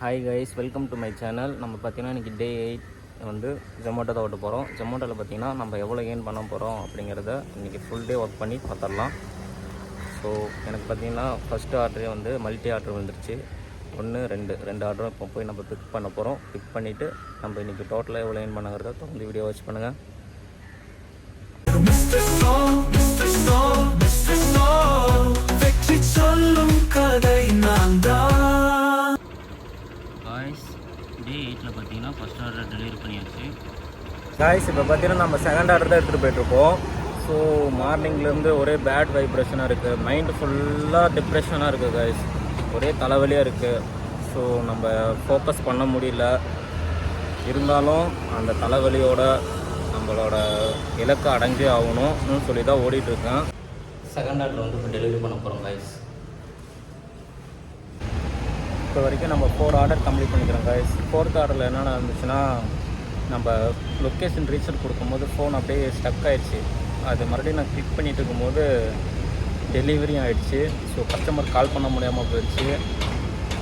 Hi guys welcome to my channel நம்ம பார்த்தீங்கன்னா இன்றைக்கி டே எயிட் வந்து ஜொமேட்டோ தான் ஓட்ட போகிறோம் ஜொமேட்டோவில் பார்த்தீங்கன்னா நம்ம எவ்வளோ ஏர்ன் பண்ண போகிறோம் அப்படிங்கிறத இன்றைக்கி ஃபுல் டே ஒர்க் பண்ணி பார்த்துடலாம். ஸோ எனக்கு பார்த்தீங்கன்னா ஃபஸ்ட்டு ஆர்டரே வந்து மல்டி ஆர்டர் வந்துருச்சு. ஒன்று ரெண்டு ரெண்டு ஆர்டரும் இப்போ போய் நம்ம பிக் பண்ண போகிறோம் பிக் பண்ணிவிட்டு நம்ம இன்றைக்கி டோட்டலாக எவ்வளோ ஏர்ன் பண்ணுங்கிறத தொடர்ந்து வீடியோ வாட்ச் பண்ணுங்கள் காய்ஸ் இப்போ பார்த்தீங்கன்னா நம்ம செகண்ட் ஆர்டர் தான் எடுத்துகிட்டு போயிட்டுருக்கோம். ஸோ மார்னிங்லேருந்து ஒரே பேட் வைப்ரேஷனாக இருக்குது மைண்டு ஃபுல்லாக டிப்ரெஷனாக இருக்குது காய்ஸ் ஒரே தலைவலியாக இருக்குது ஸோ நம்ம ஃபோக்கஸ் பண்ண முடியல. இருந்தாலும் அந்த தலைவலியோட நம்மளோட இலக்கை அடைஞ்சே ஆகணும்னு சொல்லி தான் ஓடிட்டுருக்கேன். செகண்ட் ஆர்டர் வந்து இப்போ டெலிவரி பண்ண போகிறோம் காய்ஸ் இப்போ வரைக்கும் நம்ம ஃபோர் ஆர்டர் கம்ப்ளீட் பண்ணிக்கிறோம் கைஸ் ஃபோர்த் ஆர்டரில் என்ன நடந்துச்சுன்னா நம்ம லொக்கேஷன் ரீசெட் கொடுக்கும்போது ஃபோன் அப்படியே ஸ்டக் ஆகிடுச்சு அது மறுபடியும் நான் கிளிக் பண்ணிகிட்டு இருக்கும்போது டெலிவரியும் ஆகிடுச்சு ஸோ கஸ்டமர் கால் பண்ண முடியாமல் போயிடுச்சு.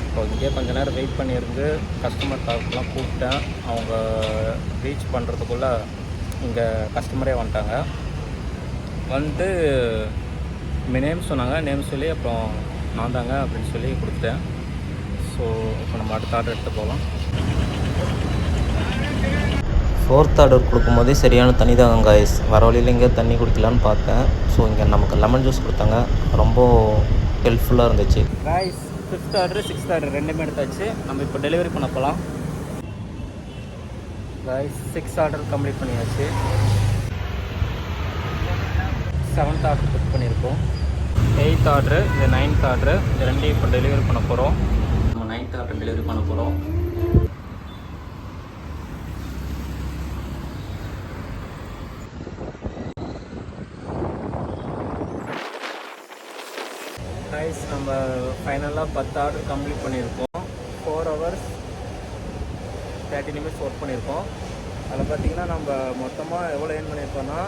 இப்போ இங்கேயே கொஞ்ச நேரம் வெயிட் பண்ணியிருந்து கஸ்டமர் கால்க்கெலாம் கூப்பிட்டேன். அவங்க ரீச் பண்ணுறதுக்குள்ளே இங்கே கஸ்டமரே வந்துட்டாங்க. வந்துட்டு நேம் சொன்னாங்க. நேம் சொல்லி அப்புறம் நான் தாங்க அப்படின்னு சொல்லி கொடுத்தேன் ஸோ இப்போ நம்ம அடுத்த ஆர்டர் எடுத்து போகலாம். ஃபோர்த் ஆர்டர் கொடுக்கும்போதே சரியான தண்ணி தான் காய்ஸ் வர வழியில் இங்கே தண்ணி குடிக்கலான்னு பார்த்தேன். ஸோ இங்கே நமக்கு லெமன் ஜூஸ் கொடுத்தாங்க. ரொம்ப ஹெல்ப்ஃபுல்லாக இருந்துச்சு. Guys fifth order sixth order ரெண்டுமே எடுத்தாச்சு. நம்ம இப்போ டெலிவரி பண்ண போகலாம் காய்ஸ் சிக்ஸ் ஆர்டர் கம்ப்ளீட் பண்ணியாச்சு. செவன்த் ஆர்டர் புக் பண்ணியிருக்கோம். எயித் ஆர்டரு இந்த நைன்த் ஆர்டரு இந்த ரெண்டையும் இப்போ டெலிவரி பண்ண போகிறோம் நம்ம நைன்த் ஆர்டர் டெலிவரி பண்ண போகிறோம் ப்ரைஸ் நம்ம ஃபைனலாக பத்து ஆர்டர் கம்ப்ளீட் பண்ணியிருக்கோம். Four hours thirty minutes work பண்ணியிருக்கோம். அதில் பார்த்தீங்கன்னா நம்ம மொத்தமாக எவ்வளோ ஏர்ன் பண்ணியிருக்கோம்னா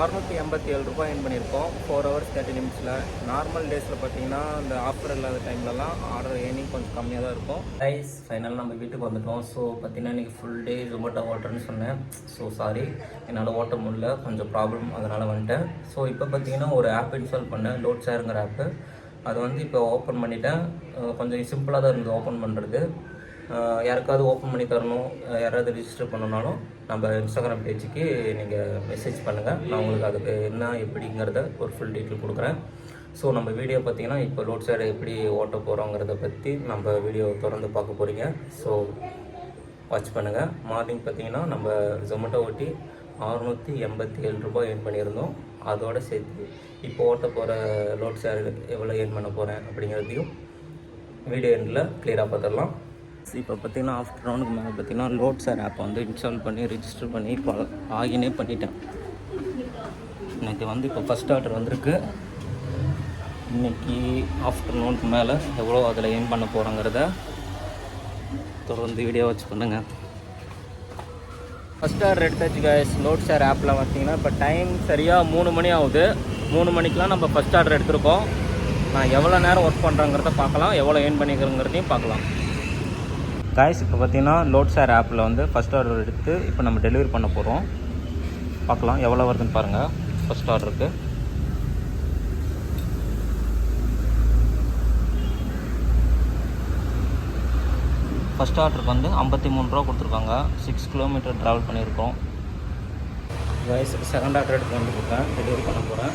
அறுநூற்றி எண்பத்தி ஏழு ரூபாய் ஏர்ன் பண்ணியிருக்கோம். ஃபோர் ஹவர்ஸ் தேர்ட்டி நிமிட்ஸில் நார்மல் டேஸில் பார்த்தீங்கன்னா இந்த ஆஃபர் இல்லாத டைம்லலாம் ஆர்டர் ஏர்னிங் கொஞ்சம் கம்மியாக தான் இருக்கும். ப்ரைஸ் ஃபைனல் நம்ம வீட்டுக்கு வந்துட்டோம். ஸோ பார்த்தீங்கன்னா இன்றைக்கி ஃபுல் டே ஜொமேட்டோ ஓட்டுறேன்னு சொன்னேன். ஸோ சாரி என்னால் ஓட்ட முடியல. கொஞ்சம் ப்ராப்ளம் அதனால் வந்துட்டேன். ஸோ இப்போ பார்த்தீங்கன்னா ஒரு ஆப் இன்ஸ்டால் பண்ணேன். லோட் ஷேருங்கிற ஆப்பு அது வந்து இப்போ ஓப்பன் பண்ணிட்டேன். கொஞ்சம் சிம்பிளாக தான் இருந்தது ஓப்பன் பண்ணுறது யாருக்காவது ஓப்பன் பண்ணி தரணும். யாராவது ரிஜிஸ்டர் பண்ணணும்னாலும் நம்ம இன்ஸ்டாகிராம் பேஜுக்கு நீங்கள் மெசேஜ் பண்ணுங்கள் நான் உங்களுக்கு அதுக்கு என்ன எப்படிங்கிறத ஒரு ஃபுல் டீட்டெயில் கொடுக்குறேன். ஸோ நம்ம வீடியோ பார்த்தீங்கன்னா இப்போ ரோட் சைடு எப்படி ஓட்ட போகிறோங்கிறத பற்றி நம்ம வீடியோ தொடர்ந்து பார்க்க போகிறீங்க ஸோ வாட்ச் பண்ணுங்கள் மார்னிங் பார்த்தீங்கன்னா நம்ம ஜொமேட்டோ ஓட்டி அறுநூற்றி எண்பத்தி ஏழு ரூபாய் ஏர்ன் பண்ணியிருந்தோம். அதோடு சேர்த்து இப்போ ஓட்ட போகிற லோட் ஷேர் எவ்வளோ ஏர்ன் பண்ண போகிறேன் அப்படிங்கிறதையும் வீடியோ எண்டில் கிளியராக பார்த்துடலாம். இப்போ பார்த்தீங்கன்னா ஆஃப்டர்நூனுக்கு மேலே பார்த்தீங்கன்னா லோட் ஷேர் ஆப்பை வந்து இன்ஸ்டால் பண்ணி ரிஜிஸ்டர் பண்ணி இப்போ ஆகினே பண்ணிட்டேன். எனக்கு வந்து இப்போ ஃபஸ்ட் ஆர்டர் வந்திருக்கு. இன்னைக்கு ஆஃப்டர்நூனுக்கு மேலே எவ்வளோ அதில் ஏர்ன் பண்ண போகிறோங்கிறத தொடர்ந்து வீடியோ வச்சு பண்ணுங்கள் ஃபஸ்ட் ஆர்டர் எடுத்தாச்சு கைஸ் லோட் ஷேர் ஆப்பில் பார்த்தீங்கன்னா இப்போ டைம் சரியாக மூணு மணி ஆகுது. மூணு மணிக்கெலாம் நம்ம ஃபஸ்ட் ஆர்டர் எடுத்திருக்கோம். நான் எவ்வளோ நேரம் ஒர்க் பண்ணுறேங்கிறத பார்க்கலாம். எவ்வளோ ஏர்ன் பண்ணிக்கிறோங்கிறதையும் பார்க்கலாம். காய்ஸ் இப்போ பார்த்தீங்கன்னா லோட் ஷேர் ஆப்பில் வந்து ஃபஸ்ட் ஆர்டர் எடுத்து இப்போ நம்ம டெலிவரி பண்ண போகிறோம் பார்க்கலாம் எவ்வளோ வருதுன்னு பாருங்கள் ஃபஸ்ட் ஆர்டருக்கு ஃபஸ்ட் ஆர்டருக்கு வந்து ஐம்பத்தி மூணு ரூபா கொடுத்துருக்காங்க. சிக்ஸ் கிலோமீட்டர் ட்ராவல் பண்ணியிருக்கோம். வயசு செகண்ட் ஆர்டர் எடுத்து வந்துருக்கேன் டெலிவரி பண்ண போகிறேன்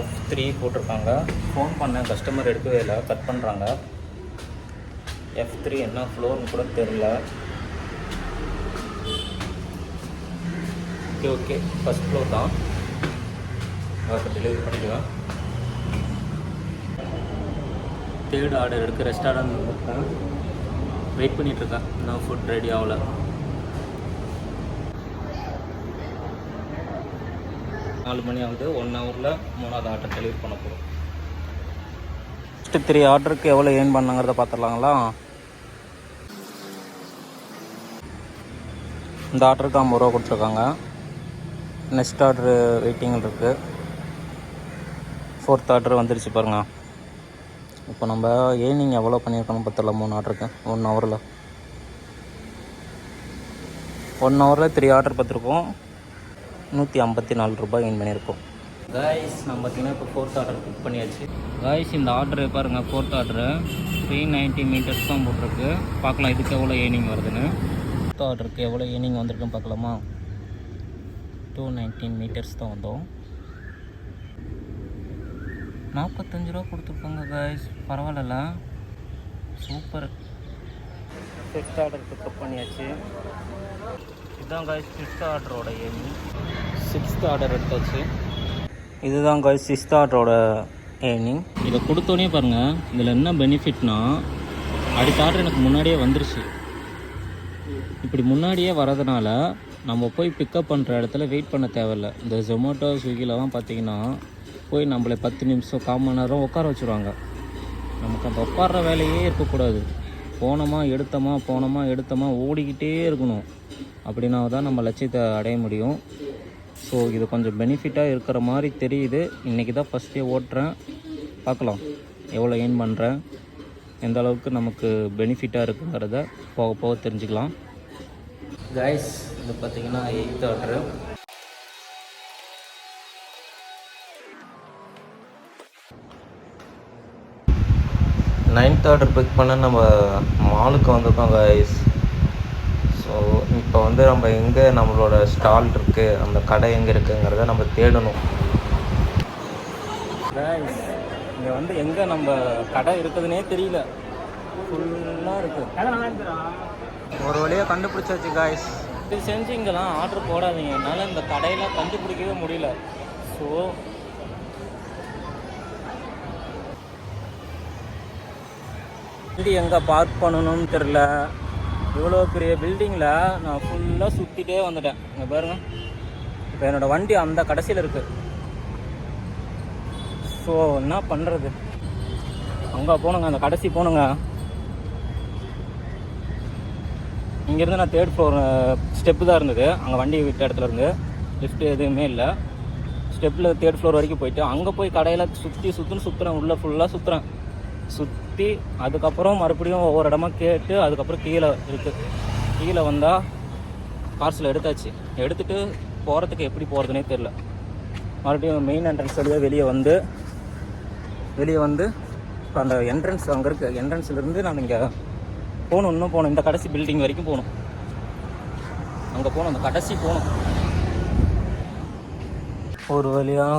எஃப் த்ரீ போட்டிருக்காங்க. ஃபோன் பண்ணேன். கஸ்டமர் எடுக்கவே இல்லை. கட் பண்ணுறாங்க எஃப் த்ரீ என்ன ஃப்ளோர்னு கூட தெரில ஓகே ஓகே ஃபஸ்ட் ஃப்ளோர் தான். இப்போ டெலிவரி பண்ணிக்கலாம் தேர்ட் ஆர்டர் எடுக்க ரெஸ்டாரண்ட் கொடுத்தேன். வெயிட் பண்ணிகிட்ருக்கேன் இன்னும் ஃபுட் ரெடி ஆகல. நாலு மணி ஆகுது. ஒன் ஹவரில் மூணாவது ஆர்டர் டெலிவரி பண்ண போகிறோம் ஃபஸ்ட்டு த்ரீ ஆர்டருக்கு எவ்வளோ ஏர்ன் பண்ணாங்கிறத பார்த்துடலாங்களா? இந்த ஆர்டருக்கு ஐம்பது ரூபா கொடுத்துருக்காங்க. நெக்ஸ்ட் ஆர்டர் வெயிட்டிங் இருக்குது ஃபோர்த் ஆர்டர் வந்துருச்சு பாருங்கள் இப்போ நம்ம ஏர்னிங் எவ்வளோ பண்ணியிருக்கணும் பத்தில் மூணு ஆர்டருக்கு ஒன் ஹவரில் ஒன் ஹவரில் த்ரீ ஆர்டர் பார்த்துருக்கோம். நூற்றி ஐம்பத்தி நாலு ரூபாய் ஏர்ன் பண்ணியிருக்கோம். காய்ஸ் நம்ம பார்த்தீங்கன்னா இப்போ ஃபோர்த் ஆர்டர் புக் பண்ணியாச்சு. காய்ஸ் இந்த ஆர்டர் பாருங்கள் fourth order three ninety metres தான் போட்டிருக்கு. பார்க்கலாம் இதுக்கு எவ்வளோ ஏர்னிங் வருதுன்னு. ஃபோர்த் ஆர்டருக்கு எவ்வளோ ஏர்னிங் வந்திருக்குன்னு பார்க்கலாமா? டூ நைன்டீன் மீட்டர்ஸ் தான் வந்தோம். நாற்பத்தஞ்சு ரூபா கொடுத்துருக்காங்க காய்ஸ் பரவாயில்ல சூப்பர் ஃபிஃப்த் ஆர்டர் பிக்கப் பண்ணியாச்சு. இதுதான் காய்ஸ் ஃபிஃப்த் ஆர்டரோட ஏர்னிங் சிக்ஸ்த் ஆர்டர் எடுத்தாச்சு. இதுதான் காய்ஸ் சிக்ஸ்த் ஆர்டரோட ஏர்னிங் இதை கொடுத்தோன்னே பாருங்கள் இதில் என்ன பெனிஃபிட்னா அடுத்த ஆர்டர் எனக்கு முன்னாடியே வந்துருச்சு. இப்படி முன்னாடியே வரதுனால நம்ம போய் பிக்கப் பண்ணுற இடத்துல வெயிட் பண்ண தேவையில்ல. இந்த ஜொமேட்டோ ஸ்விக்கிலலாம் பார்த்தீங்கன்னா போய் நம்மளை பத்து நிமிஷம் கால் மணி நேரம் உட்கார வச்சுருவாங்க. நமக்கு அந்த உட்கார்ற வேலையே இருக்கக்கூடாது. போனோமா எடுத்தோமா போனோமா எடுத்தோமா ஓடிக்கிட்டே இருக்கணும். அப்படின்னா தான் நம்ம லட்சியத்தை அடைய முடியும். ஸோ இது கொஞ்சம் பெனிஃபிட்டாக இருக்கிற மாதிரி தெரியுது. இன்றைக்கி தான் ஃபஸ்ட்டே ஓட்டுறேன். பார்க்கலாம். எவ்வளோ ஏர்ன் பண்ணுறேன் எந்த அளவுக்கு நமக்கு பெனிஃபிட்டாக இருக்குங்கிறத போக போக தெரிஞ்சுக்கலாம். கைஸ் இது பார்த்தீங்கன்னா eighth order ninth order pick பண்ண நம்ம மாலுக்கு வந்திருக்கோம் கைஸ் ஸோ இப்போ வந்து நம்ம எங்கே நம்மளோட ஸ்டால் இருக்குது அந்த கடை எங்கே இருக்குங்கிறத நம்ம தேடணும். இங்கே வந்து எங்கே நம்ம கடை இருக்குதுன்னே தெரியல. ஃபுல்லாக இருக்குது ஒரு வழியாக கண்டுபிடிச்சாச்சு காய்ஸ் இது செஞ்சு இங்கெல்லாம் ஆர்டர் போடாதீங்க. என்னால் இந்த கடையெல்லாம் கண்டுபிடிக்கவே முடியல. ஸோ வண்டி எங்கே பார்க் பண்ணணும்னு தெரில இவ்வளோ பெரிய பில்டிங்கில் நான் ஃபுல்லாக சுற்றிட்டே வந்துட்டேன். இங்கே பாருங்க. இப்போ என்னோடய வண்டி அந்த கடைசியில் இருக்குது ஸோ என்ன பண்ணுறது அங்கே போகணுங்க அந்த கடைசி போகணுங்க இங்கேருந்து நான் தேர்ட் ஃப்ளோர் ஸ்டெப்பு தான் இருந்தது. அங்கே வண்டி விட்ட இடத்துல இருந்து. லிஃப்ட் எதுவுமே இல்லை. ஸ்டெப்பில் தேர்ட் ஃப்ளோர் வரைக்கும் போயிட்டு அங்கே போய் கடையில் சுற்றி சுற்றுன்னு சுற்றுறேன் உள்ளே ஃபுல்லாக சுற்றுறேன் சுற்றி அதுக்கப்புறம் மறுபடியும் ஒவ்வொரு இடமா கேட்டு அதுக்கப்புறம் கீழே இருக்குது கீழே வந்தால் பார்சல் எடுத்தாச்சு. எடுத்துகிட்டு போகிறதுக்கு எப்படி போகிறதுனே தெரில மறுபடியும் மெயின் என்ட்ரன்ஸ் வழியாக வெளியே வந்து வெளியே வந்து இப்போ அந்த என்ட்ரன்ஸ் அங்கே இருக்குது என்ட்ரன்ஸ்லேருந்து நான் இங்கே போகணும் இன்னும் போகணும். இந்த கடைசி பில்டிங் வரைக்கும் போகணும். அங்கே போகணும் அந்த கடைசி போகணும். ஒரு வழியாக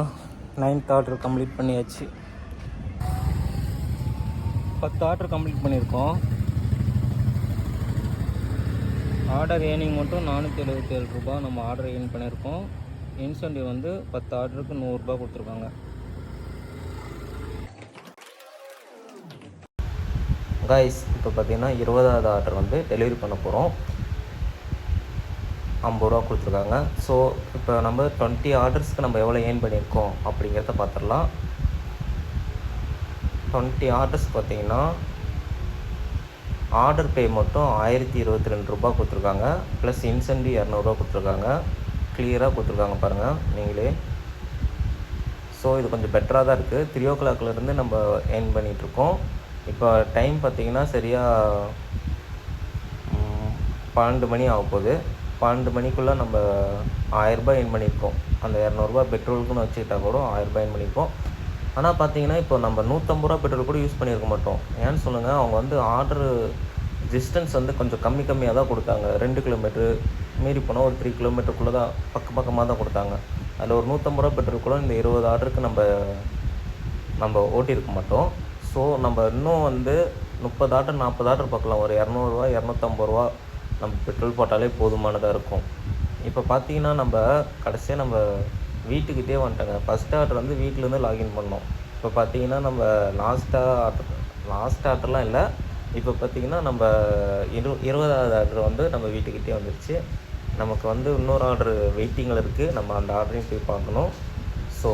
நைன்த் ஆர்டர் கம்ப்ளீட் பண்ணியாச்சு. பத்து ஆர்டர் கம்ப்ளீட் பண்ணியிருக்கோம். ஆர்டர் ஏர்னிங் மட்டும் நானூற்றி எழுபத்தி ஏழு ரூபா நம்ம ஆர்டர் ஏர்ன் பண்ணியிருக்கோம். இன்சென்டிவ் வந்து பத்து ஆர்டருக்கு நூறுரூபா கொடுத்துருக்காங்க. கைஸ் இப்போ பார்த்தீங்கன்னா இருபதாவது ஆர்டர் வந்து டெலிவரி பண்ண போகிறோம் ஐம்பது ரூபா கொடுத்துருக்காங்க. ஸோ இப்போ நம்ம டுவெண்ட்டி ஆர்டர்ஸ்க்கு நம்ம எவ்வளோ ஏர்ன் பண்ணியிருக்கோம் அப்படிங்கிறத பார்த்துடலாம் டுவெண்ட்டி ஆர்டர்ஸ் பார்த்தீங்கன்னா ஆர்டர் பே மட்டும் ஆயிரத்தி இருபத்தி ரெண்டு ரூபா கொடுத்துருக்காங்க. ப்ளஸ் இன்சென்டிவ் இரநூறுவா கொடுத்துருக்காங்க. கிளியராக கொடுத்துருக்காங்க பாருங்கள் நீங்களே. ஸோ இது கொஞ்சம் பெட்டராக தான் இருக்குது த்ரீ ஓ கிளாக்லேருந்து நம்ம ஏர்ன் பண்ணிகிட்ருக்கோம் இப்போ டைம் பார்த்தீங்கன்னா சரியாக பன்னெண்டு மணி ஆக போகுது. பன்னெண்டு மணிக்குள்ளே நம்ம ஆயிரரூபா ஏர்ன் பண்ணியிருக்கோம் அந்த இரநூறுபா பெட்ரோலுக்குன்னு வச்சுக்கிட்டா கூட ஆயிரரூபா ஏர்ன் பண்ணியிருக்கோம் ஆனால் பார்த்தீங்கன்னா இப்போ நம்ம நூற்றம்பது ரூபா பெட்ரோல் கூட யூஸ் பண்ணியிருக்க மாட்டோம். ஏன்னு சொல்லுங்கள் அவங்க வந்து ஆர்டரு டிஸ்டன்ஸ் வந்து கொஞ்சம் கம்மி கம்மியாக தான் கொடுத்தாங்க. ரெண்டு கிலோமீட்ரு மீறி போனால் ஒரு த்ரீ கிலோமீட்டருக்குள்ளே தான் பக்க பக்கமாக தான் கொடுத்தாங்க. அதில் ஒரு நூற்றம்பது ரூபா பெட்ரோல் கூட இந்த இருபது ஆர்டருக்கு நம்ம நம்ம ஓட்டியிருக்க மாட்டோம். ஸோ நம்ம இன்னும் வந்து முப்பது ஆர்டர் நாற்பது ஆர்டர் பார்க்கலாம். ஒரு இரநூறுவா இரநூத்தம்பது ரூபா நம்ம பெட்ரோல் போட்டாலே போதுமானதாக இருக்கும். இப்போ பார்த்தீங்கன்னா நம்ம கடைசியாக நம்ம வீட்டுக்கிட்டே வந்துட்டாங்க. ஃபஸ்ட் ஆர்டர் வந்து வீட்டிலேருந்து லாகின் பண்ணோம். இப்போ பார்த்தீங்கன்னா நம்ம லாஸ்ட்டாக ஆர்டர் லாஸ்ட் ஆர்டர்லாம் இல்லை. இப்போ பார்த்தீங்கன்னா நம்ம இரு இருபதாவது ஆர்டர் வந்து நம்ம வீட்டுக்கிட்டே வந்துருச்சு. நமக்கு வந்து இன்னொரு ஆர்டர் வெயிட்டிங்கில் இருக்குது நம்ம அந்த ஆர்டரையும் போய் பார்க்கணும். ஸோ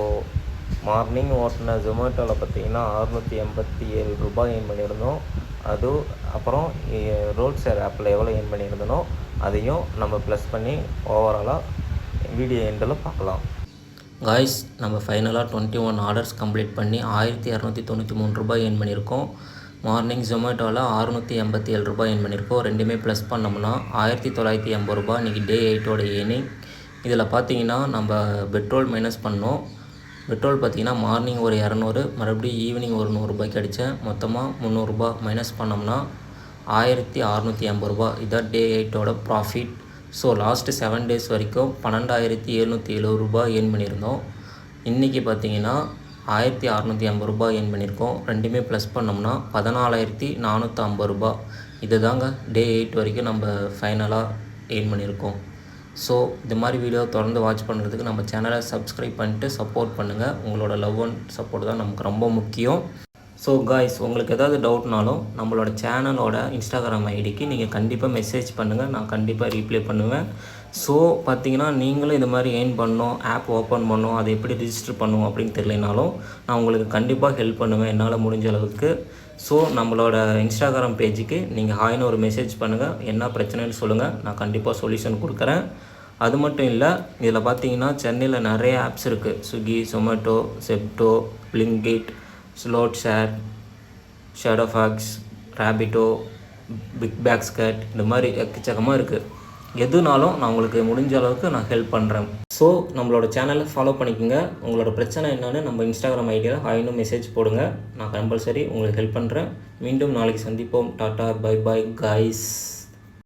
மார்னிங் ஓட்டின ஜொமேட்டோவில் பார்த்தீங்கன்னா அறுநூற்றி எண்பத்தி ஏழு ரூபாய் ஏன் பண்ணியிருந்தோம். அதுவும் அப்புறம் ரோட் ஷேர் ஆப்பில் எவ்வளோ ஏன் பண்ணியிருந்தனோ அதையும் நம்ம ப்ளஸ் பண்ணி ஓவராலாக வீடியோ எண்டில் பார்க்கலாம். காய்ஸ் நம்ம ஃபைனலாக டுவெண்ட்டி ஒன் ஆர்டர்ஸ் கம்ப்ளீட் பண்ணி ஆயிரத்தி இரநூத்தி தொண்ணூற்றி மூணு ரூபாய் என் பண்ணியிருக்கோம். மார்னிங் ஜொமேட்டோவில் அறுநூற்றி எண்பத்தி ஏழு ரூபாய் என் பண்ணியிருக்கோம். ரெண்டுமே ப்ளஸ் பண்ணோம்னா ஆயிரத்தி தொள்ளாயிரத்தி எண்பது ரூபாய் இன்றைக்கி டே எயிட்டோட ஏர்னிங் இதில் பார்த்தீங்கன்னா நம்ம பெட்ரோல் மைனஸ் பண்ணோம். பெட்ரோல் பார்த்தீங்கன்னா மார்னிங் ஒரு இரநூறு மறுபடியும் ஈவினிங் ஒரு நூறுரூபாய்க்கு அடித்தேன். மொத்தமாக முந்நூறுரூபா மைனஸ் பண்ணோம்னா ஆயிரத்தி அறநூற்றி எண்பது ரூபா இதான் day எயிட்டோட profit so last seven days வரைக்கும் பன்னெண்டாயிரத்தி எழுநூற்றி எழுபது ரூபாய் ஏர்ன் பண்ணியிருந்தோம். இன்றைக்கி பார்த்தீங்கன்னா ஆயிரத்தி அறநூற்றி ஐம்பது ரூபாய் ஏர்ன் பண்ணியிருக்கோம். ரெண்டுமே ப்ளஸ் பண்ணோம்னா பதினாலாயிரத்தி நானூற்றி ஐம்பது ரூபாய். இது தாங்க டே எயிட் வரைக்கும் நம்ம ஃபைனலாக ஏர்ன் பண்ணியிருக்கோம். ஸோ இது மாதிரி வீடியோ தொடர்ந்து வாட்ச் பண்ணுறதுக்கு நம்ம சேனலை சப்ஸ்கிரைப் பண்ணிட்டு சப்போர்ட் பண்ணுங்கள் உங்களோட லவ் அண்ட் சப்போர்ட் தான் நமக்கு ரொம்ப முக்கியம். ஸோ காய்ஸ் உங்களுக்கு ஏதாவது டவுட்னாலும் நம்மளோட சேனலோட இன்ஸ்டாகிராம் ஐடிக்கு நீங்கள் கண்டிப்பாக மெசேஜ் பண்ணுங்கள் நான் கண்டிப்பாக ரீப்ளை பண்ணுவேன். ஸோ பார்த்தீங்கன்னா நீங்களும் இது மாதிரி ஏர்ன் பண்ணணும் ஆப் ஓப்பன் பண்ணணும் அதை எப்படி ரிஜிஸ்டர் பண்ணணும் அப்படின்னு தெரியலனாலும் நான் உங்களுக்கு கண்டிப்பாக ஹெல்ப் பண்ணுவேன். என்னால் முடிஞ்ச அளவுக்கு. ஸோ நம்மளோட இன்ஸ்டாகிராம் பேஜுக்கு நீங்கள் ஹாய்னு ஒரு மெசேஜ் பண்ணுங்கள் என்ன பிரச்சனைன்னு சொல்லுங்கள் நான் கண்டிப்பாக சொல்யூஷன் கொடுக்குறேன். அது மட்டும் இல்லை இதில் பார்த்தீங்கன்னா சென்னையில் நிறைய ஆப்ஸ் இருக்குது Swiggy Zomato Zepto Blinkit slot share shadow Fox Rapido BigBasket இந்த மாதிரி எக்கச்சக்கமாக இருக்குது எதுனாலும் நான் உங்களுக்கு முடிஞ்ச அளவுக்கு நான் ஹெல்ப் பண்ணுறேன் ஸோ நம்மளோட சேனலை ஃபாலோ பண்ணிக்கோங்க. உங்களோட பிரச்சனை என்னென்னு நம்ம இன்ஸ்டாகிராம் ஐடியில் ஹாய்னு மெசேஜ் போடுங்க. நான் கம்பல்சரி உங்களுக்கு ஹெல்ப் பண்ணுறேன் மீண்டும் நாளைக்கு சந்திப்போம். Tata bye bye guys